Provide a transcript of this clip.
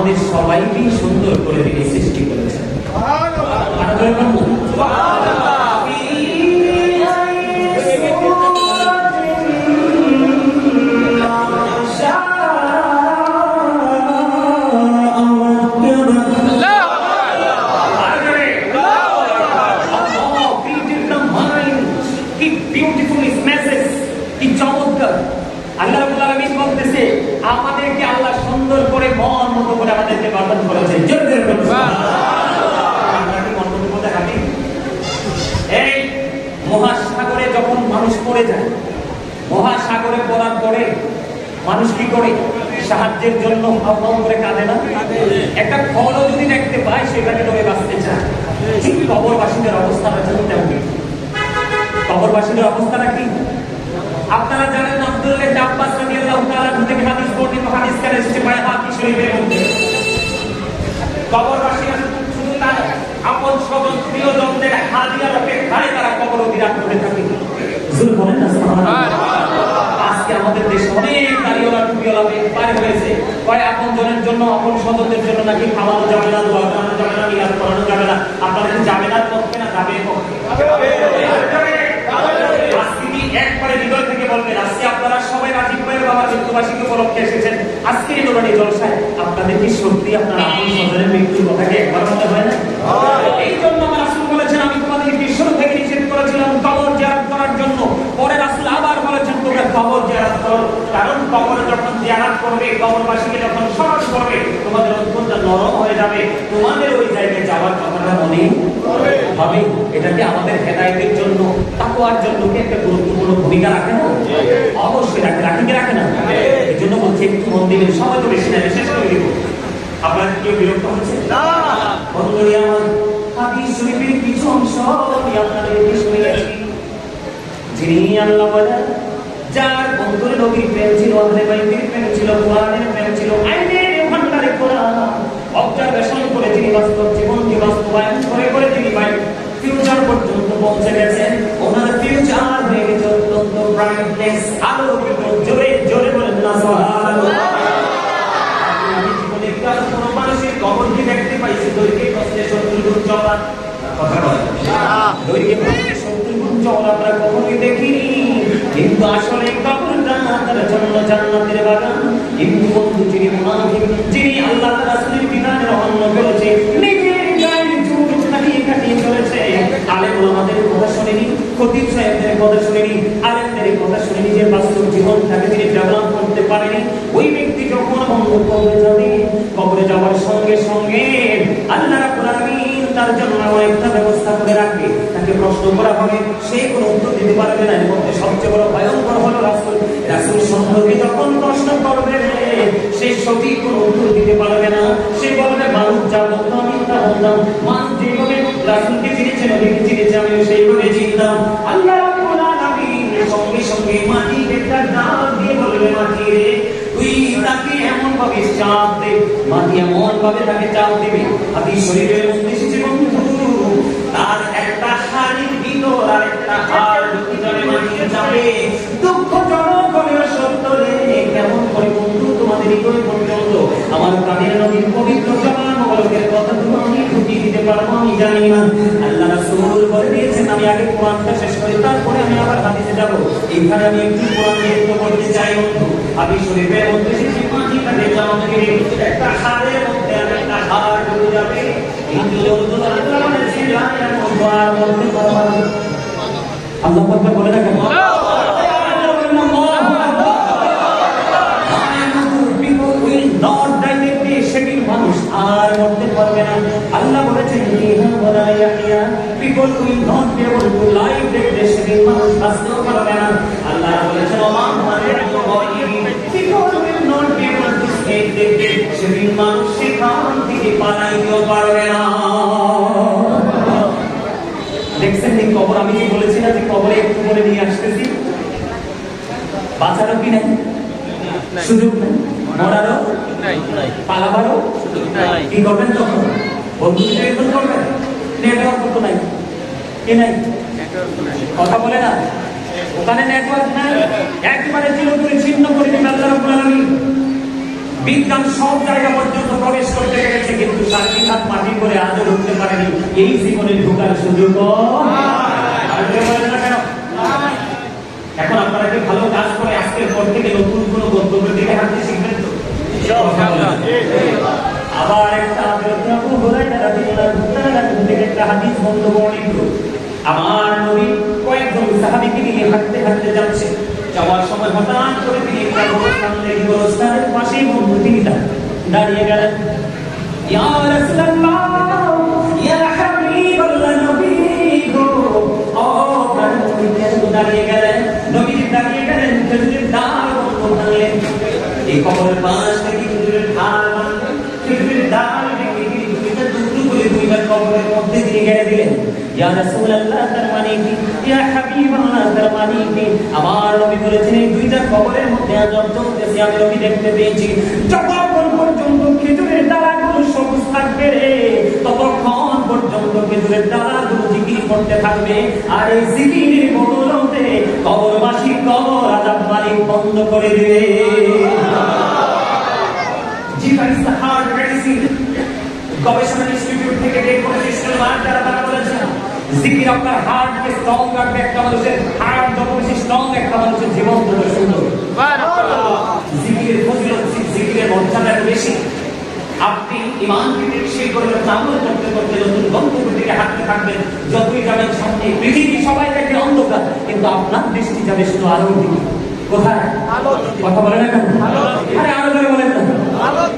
আমাদের সবাইকেই সুন্দর করে তিনি সৃষ্টি করেছেন. কি beautiful is message. কি চমৎকার আমাদেরকে আল্লাহ সুন্দর করে মন মতো করে আমাদেরকে গঠন করেছে। এই মহাসাগরে যখন মানুষ পড়ে যায়, মহাসাগরে পড়ার পরে মানুষ কি করে? সাহায্যের জন্য আহ্বান করে কাঁদে না? একটা ফলও যদি দেখতে পায়, সেখানে ডোবে বাঁচতে চায়। ঠিক কবরবাসীদের অবস্থাটা যেন তেমনি কবরবাসীদের অবস্থাটা কি? আপনারা জানেন আব্বাস রাদিয়াল্লাহু তাআলা থেকে হাদিস বর্ণিত হাদিস কানে এসেছে বাইহাকি শরীফের মধ্যে? কবরবাসীরা শুধু তার আপন স্বজন, প্রিয়জনদের হাদিয়ার অপেক্ষায় তারা কবর অধিরাম করে থাকে। জুল বলেন না, সুবহানাল্লাহ। আজকে আমাদের দেশে অনেক দাঁড়িয়েওয়ালা টুপিওয়ালা পার হয়েছে। কয় আপন জনের জন্য, আপন স্বজনদের জন্য নাকি খাওয়ানো যাবে না দোয়া করানো যাবে না মিলাদ করানো যাবে না আপনারা কি যাবে না পক্ষে না যাবে পক্ষে আজকে কি একবারে হৃদয় থেকে বলবেন আজকে আপনারা সবাই রাজীব মৃত্যুবাসীকে উপলক্ষে এসেছেন আজকে এই নোরানি জলসায়। আপনাদের কি সত্যি আপনার আপন স্বজনের মৃত্যুর কথাকে একবার মনে হয় না? এই জন্য আমার রাসূল বলেছেন আমি তোমাদেরকে শুরু থেকে নিষেধ করেছিলাম কবর জিয়ারত করার জন্য। পরে রাসূল আবার বলেছেন তোমরা কবর জিয়ারত করো। কারণ কবরে যখন জিয়ারত করবে কবরবাসীকে যখন স্মরণ করবে তোমাদের অন্তরটা নরম হয়ে যাবে। তোমাদের ওই জায়গায় যাওয়ার কথাটা মনে হবে এটা কি আমাদের হেদায়েতের জন্য তাকওয়ার জন্য কি একটা গুরুত্বপূর্ণ ভূমিকা রাখে না? অবশ্যই রাখে। একটু মন দিবেন সময় তো বেশি না শেষ করে দিব আপনার কেউ বিরক্ত হচ্ছে? বন্ধুরি আমার হাদিস শরীফের কিছু অংশ আমি আপনাদেরকে শুনিয়েছি যিনি আল্লাহ বলেন যার বন্ধুর নবীর প্রেম ছিল আহলে বাইতের প্রেম ছিল কোরআনের প্রেম ছিল আইনের ভান্ডারে কোরআন অবজারভেশন করে যিনি বাস্তব জীবনকে বাস্তবায়ন করে করে তিনি বাইক ফিউচার পর্যন্ত পৌঁছে গেছেন ওনার ফিউচার হয়ে গেছে অত্যন্ত ব্রাইটনেস আলোকিত জোরে জোরে বলেন না সুবহানাল্লাহ আমি জীবনে কার কোনো মানুষের কবরকে দেখতে পাইছি দৈর্ঘ্যে কষ্টে সত্তর গুণ চওড়া কথা বলেন দৈর্ঘ্যে কষ্টে সত্তর গুণ চওড়া আমরা কখনোই দেখিনি কিন্তু আসলে কবরটা তার জন্য জান্নাতের বাগান? কিন্তু বন্ধু যিনি মুনাফিক, যিনি আল্লাহ রাসূলের বিধানের অমান্য করেছে, নিজের গায়ে চুল কাটিয়ে কাটিয়ে চলেছে। আলেম আমাদের কথা শুনেনি, খতিব সাহেবদের কথা শুনেনি, আলেমদের কথা শুনে নিজের বাস্তব জীবনটাকে তিনি ডেভেলপ করতে পারেনি। ওই ব্যক্তি যখন অন্ধ কবরে যাবে, কবরে যাওয়ার সঙ্গে সঙ্গে আল্লাহ রাব্বুল তার জন্য একটা ব্যবস্থা করে রাখবে। তাকে প্রশ্ন করা হবে, সে কোনো উত্তর দিতে পারবে না। সবচেয়ে বড় ভয়ঙ্কর হলো রাসূল। রাসূল সম্পর্কে যখন প্রশ্ন করবে, সে সঠিক কোনো উত্তর দিতে পারবে না। সে বলবে মানুষ যা বলতো আমি তা বলতাম। মানুষ যেভাবে রাসূলকে চিনেছে, নবীকে চিনেছে আমি সেইভাবে চিনতাম। আল্লাহ সঙ্গে সঙ্গে মাটিকে একটা ডাক দিয়ে বলবে, মাটি রে, তুই তাকে এমন ভাবে চাপ দে, মাটি এমন ভাবে তাকে চাপ দিবে। হাতি শরীরের মধ্যে যাবে। দুঃখজনক হলেও সত্য কেমন করে বন্ধু তোমাদের হৃদয় পর্যন্ত আমার প্রাণের নবীর পবিত্র জবান মোবারকের কথা তুমি আমি ঢুকিয়ে দিতে পারব, আমি জানি না। আল্লাহ রাসূল বলে দিয়েছেন, আমি আগে কোরআনটা শেষ করি তারপরে আমি আবার হাদিসে যাব। এখানে আমি একটু কোরআন নিয়ে করতে চাই, বন্ধু। আমি শরীফের মধ্যে সেই মাটিটাকে জামাকে একটা হাড়ের মধ্যে আর একটা হাড় ঢুকে যাবে। আল্লাহ বলেছেন, লা ইয়ামুতু দেখতে সেদিন মানুষ বাঁচতেও পারবে না আল্লাহ বলেছেন ওমা আমাদের people will not be able to escape দেখতে সেদিন মানুষ সেখান থেকে পালাইতেও পারবে না দেখছেন এই কবর আমি কি বলেছি না যে কবরে একটু করে নিয়ে আসতেছি বাঁচারও কি নাই সুযোগ নেই মরারও পালাবারও কি করবেন তখন বন্ধু টেলিফোন করবেন নেটওয়ার্ক তো নাই কি নাই? কথা বলে না? ওখানে নেটওয়ার্ক নাই, একবারে চিরতরে ছিন্ন করে দিবে আল্লাহ বিজ্ঞান সব জায়গা পর্যন্ত প্রবেশ করতে পেরেছে কিন্তু সার্বিক হাত মাটি করে আজও ঢুকতে পারেনি। এই জীবনে ঢোকার সুযোগ এখন আপনারা কি ভালো কাজ করে আজকের পর থেকে নতুন কোনো গন্তব্যের দিকে হাঁটতে শিখবেন তো? আবার একটা হযরত আবু হুরায়রা রাদিয়াল্লাহু তাআলা থেকে একটা হাদিস বন্ধ বর্ণিত আমার নবী কয়েকজন সাহাবীকে নিয়ে হাঁটতে হাঁটতে যাচ্ছে। যাওয়ার সময় হঠাৎ করে তিনি একটা গোরস্থান পাশেই বন্ধু তিনি দাঁড়িয়ে গেলেন। ও দাঁড়িয়ে গেলেন, নবী দাঁড়িয়ে গেলেন ডাল বন্ধ ভাঙলেন এই কবরের পাশ থেকে ডাল খেজুরের মধ্যে দিয়ে গেড়ে দিলেন। ইয়া রাসূলুল্লাহ তার মানে কি ইয়া হাবিবাল্লাহ তার মানে কি আমার নবী বলেছেন, এই দুইটা কবরের মধ্যে আজব চলতেছে আমি নবী দেখতে পেয়েছি। যতক্ষণ পর্যন্ত খেজুরের ডালাগুলো সবুজ থাকবে রে, ততক্ষণ পর্যন্ত খেজুরের ডালাগুলো জিকির করতে থাকবে। আর এই জিকিরের বদলতে কবরবাসী কবর আজাব মালিক বন্ধ করে দেবে। জিফা ইস্তাহার মেডিসিন গবেষণা ইনস্টিটিউট থেকে বের করেছে সুলেমান যারা তারা বলেছেন জিকির আপনার হার্টকে স্ট্রং রাখবে একটা মানুষের হার্ট যত বেশি স্ট্রং একটা মানুষের জীবন তত সুন্দর। জিকিরের ফজিলত জিকিরের মর্যাদা বেশি। আপনি ইমানকে টেকসই করলে আমল করতে করতে নতুন গন্তব্য দিকে হাঁটতে থাকবেন। যতই যাবেন সামনে পৃথিবী সবাই দেখে অন্ধকার কিন্তু আপনার দৃষ্টি যাবে শুধু আলোর দিকে। কোথায়? কথা বলে না আরে বলেন না।